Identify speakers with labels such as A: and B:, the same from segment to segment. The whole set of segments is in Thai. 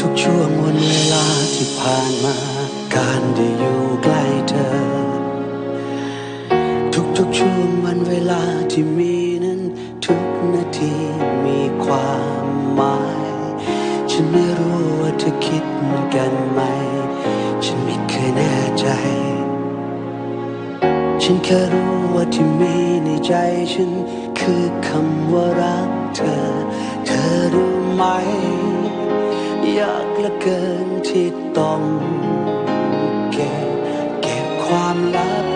A: ทุกช่วงวันเวลาที่ผ่านมา การได้อยู่ใกล้เธอ ทุกๆช่วงวันเวลาที่มีนั้นทุกนาทีมีความหมาย ฉันไม่รู้ว่าเธอคิดเหมือนกันไหม ฉันไม่เคยแน่ใจ ฉันแค่รู้ว่าที่มีในใจฉันคือคำว่ารักเธอ เธอรู้ไหม ลือเกินที่ต้องเก็บเก็บความลับ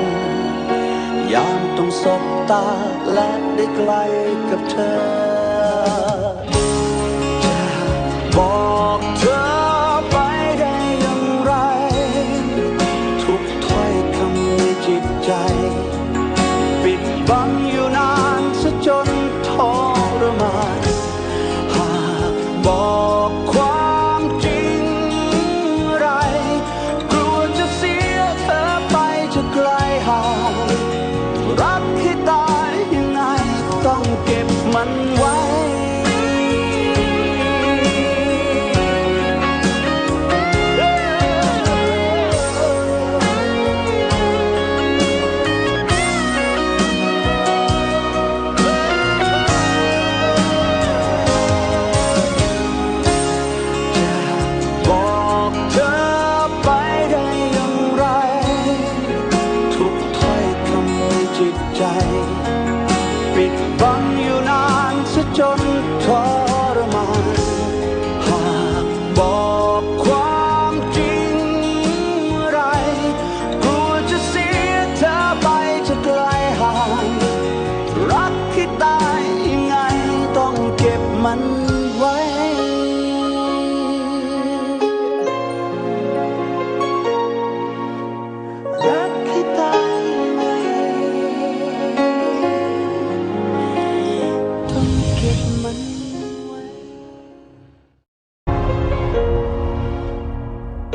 A: ยามต้องสบตาและได้ใกล้กับเธอ จะบอกเธอไปได้อย่างไร ทุกถ้อยคำในจิตใจ ปิดบังอยู่ มันไว้ จนทรมานหากบอกความจริงเมื่อไร กลัวจะเสียเธอไปจะไกลห่าง รักที่ตาย